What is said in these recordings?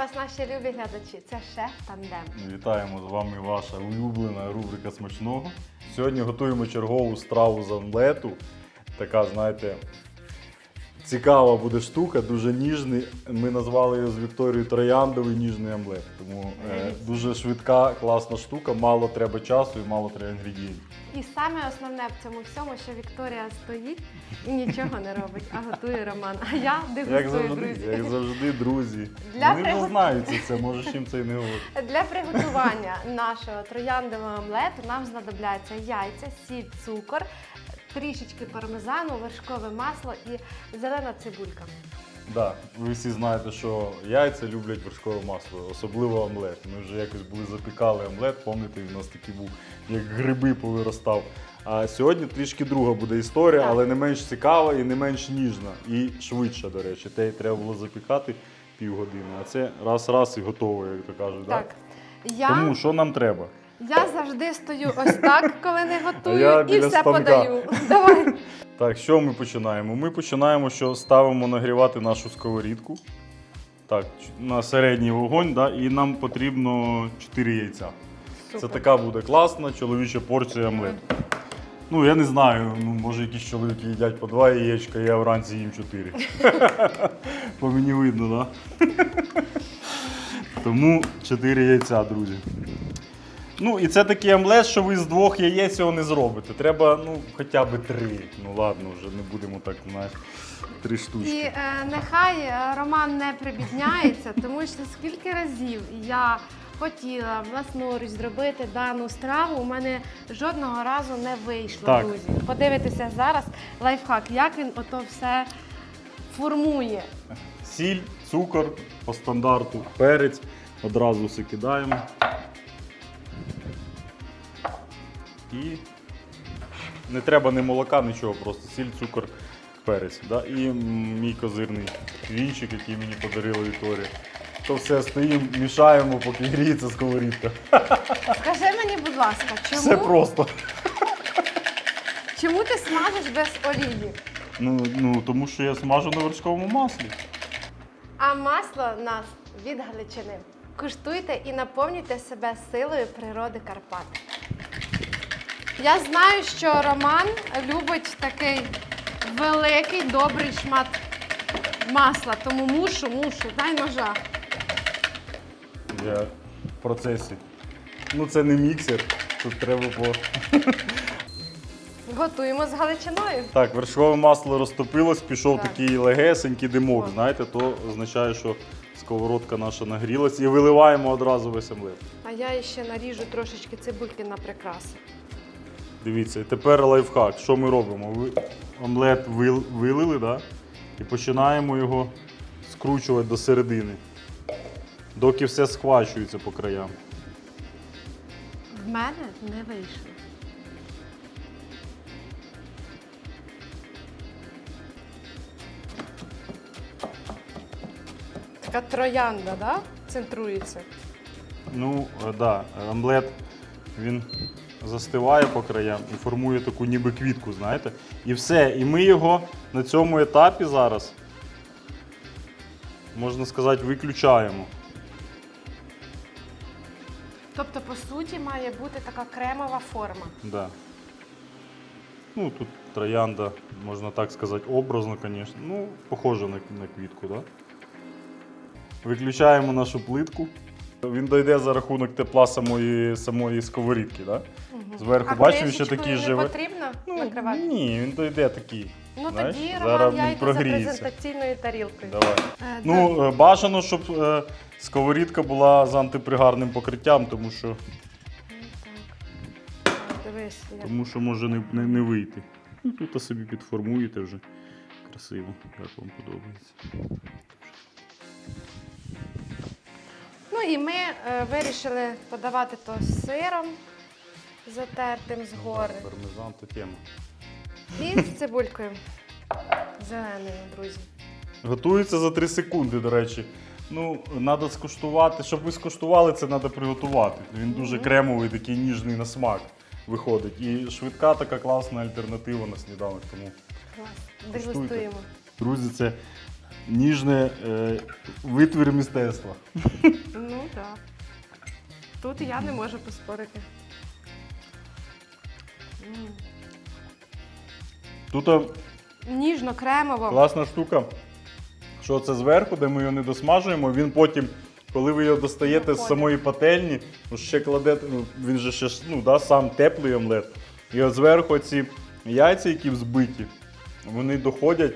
вас, наші любі глядачі. Це шеф тандем. Вітаємо з вами ваша улюблена рубрика смачного. Сьогодні готуємо чергову страву з омлету. Така, знаєте, цікава буде штука, дуже ніжний. Ми назвали його з Вікторією Трояндовий ніжний омлет. Тому е, дуже швидка, класна штука, мало треба часу і мало треба інгредієнтів. І саме основне в цьому всьому, що Вікторія стоїть і нічого не робить, а готує Роман. А я Як дегустую, завжди, друзі. як завжди, друзі. Для Вони вже приготу- знають це все, можеш їм це і не говорити. Для приготування нашого трояндового омлету нам знадобляться яйця, сіль, цукор, трішечки пармезану, вершкове масло і зелена цибулька. Да, ви всі знаєте, що яйця люблять вершкове масло, особливо омлет. Ми вже якось були запікали омлет, пам'ятаєте, він у нас такий був, як гриби повиростав. А сьогодні трішки друга буде історія, Так. але не менш цікава і не менш ніжна. І швидша, до речі. Те треба було запікати півгодини, а це раз-раз і готово, як то кажуть. да? Так. Я, Тому що нам треба? Я завжди стою ось так, коли не готую, я і біля все станка. подаю. Давай. Так, що ми починаємо? Ми починаємо, що ставимо нагрівати нашу сковорідку. Так, на середній вогонь, да, і нам потрібно 4 яйця. Це Супер. така буде класна чоловіча порція омлету. Ну, я не знаю, ну, може якісь чоловіки їдять по два яєчка, я вранці їм 4. По мені видно, так? Да? Тому 4 яйця, друзі. Ну, і це такий омлет, що ви з двох яєць його не зробите. Треба, ну, хоча б три. Ну ладно, вже не будемо так, знаєш, три штучки. І е, нехай е, Роман не прибідняється, тому що скільки разів я хотіла власноруч зробити дану страву, у мене жодного разу не вийшло, Так. друзі. Подивитися зараз лайфхак, як він ото все формує. Сіль, цукор по стандарту, перець. Одразу все кидаємо. І не треба ні молока, нічого, просто сіль, цукор, перець. Да? І мій козирний вінчик, який мені подарила Вікторія. То все стоїмо, мішаємо, поки гріється сковорідка. Скажи мені, будь ласка, Все чому, просто. чому ти смажиш без олії? Ну, ну, тому що я смажу на вершковому маслі. А масло нас від Галичини. Куштуйте і наповнюйте себе силою природи Карпат. Я знаю, що Роман любить такий великий добрий шмат масла, тому мушу, мушу, дай ножа. Я в процесі. Ну, це не міксер. Тут треба по. Готуємо з Галичиною. Так, вершкове масло розтопилось, пішов Так. такий легесенький димок, О. знаєте, то означає, що сковородка наша нагрілась і виливаємо одразу весь омлет. А я ще наріжу трошечки цибульки на прикраси. Дивіться, і тепер лайфхак. Що ми робимо? Омлет вилили, да? і починаємо його скручувати до середини, доки все схвачується по краям. В мене не вийшло. Така троянда, да? Центрується. Ну, е, да, омлет він застиває по краям і формує таку ніби квітку, знаєте. І все. І ми його на цьому етапі зараз, можна сказати, виключаємо. Тобто, по суті, має бути така кремова форма. Да. Ну, тут троянда, можна так сказати, образно, звісно. Ну, похоже на, на квітку, да? Виключаємо нашу плитку. Він дойде за рахунок тепла самої, самої сковорідки, да? Зверху а бачимо, що такі не живе. потрібно Ну, накривати? ні, він дойде такий. Ну знаєш, тоді зараз Роман, він я йду за прогріється. презентаційною тарілкою. Давай. Е, Ну, е, бажано, щоб е, сковорідка була з антипригарним покриттям, тому що, Дивись, як тому що може не, не, не вийти. Ну, тут собі підформуєте вже красиво, як вам подобається. Ну і ми е, вирішили подавати то з сиром затертим згори. Пармезан то тема. І з цибулькою зеленою, друзі. Готується за 3 секунди, до речі. Ну, треба скуштувати. Щоб ви скуштували, це треба приготувати. Він дуже кремовий, такий ніжний на смак виходить. І швидка така класна альтернатива на сніданок. Тому, Клас. Куштуйте. Дегустуємо. друзі, це ніжне е, витвір мистецтва. Ну так. Тут я не можу поспорити. Тут Ніжно, кремово. класна штука, що це зверху, де ми його не досмажуємо, він потім, коли ви його достаєте з самої пательні, ну, ще кладете, ну, він же ще ну, да, сам теплий омлет. І от зверху ці яйця, які взбиті, вони доходять.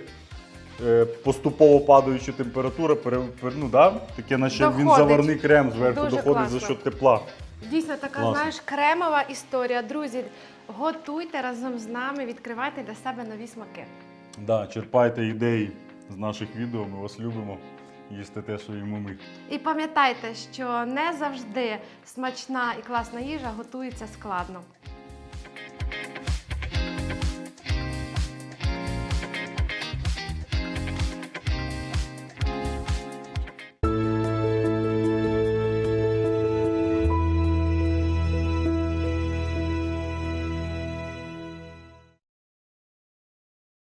е, Поступово падаючи температура, ну, да? таке, наче він заварний крем зверху Дуже доходить за класно. счет тепла. Дійсно, така, Класно. знаєш, кремова історія. Друзі, готуйте разом з нами, відкривайте для себе нові смаки. Да, черпайте ідеї з наших відео, ми вас любимо. Їсти те, що їмо ми. І пам'ятайте, що не завжди смачна і класна їжа готується складно.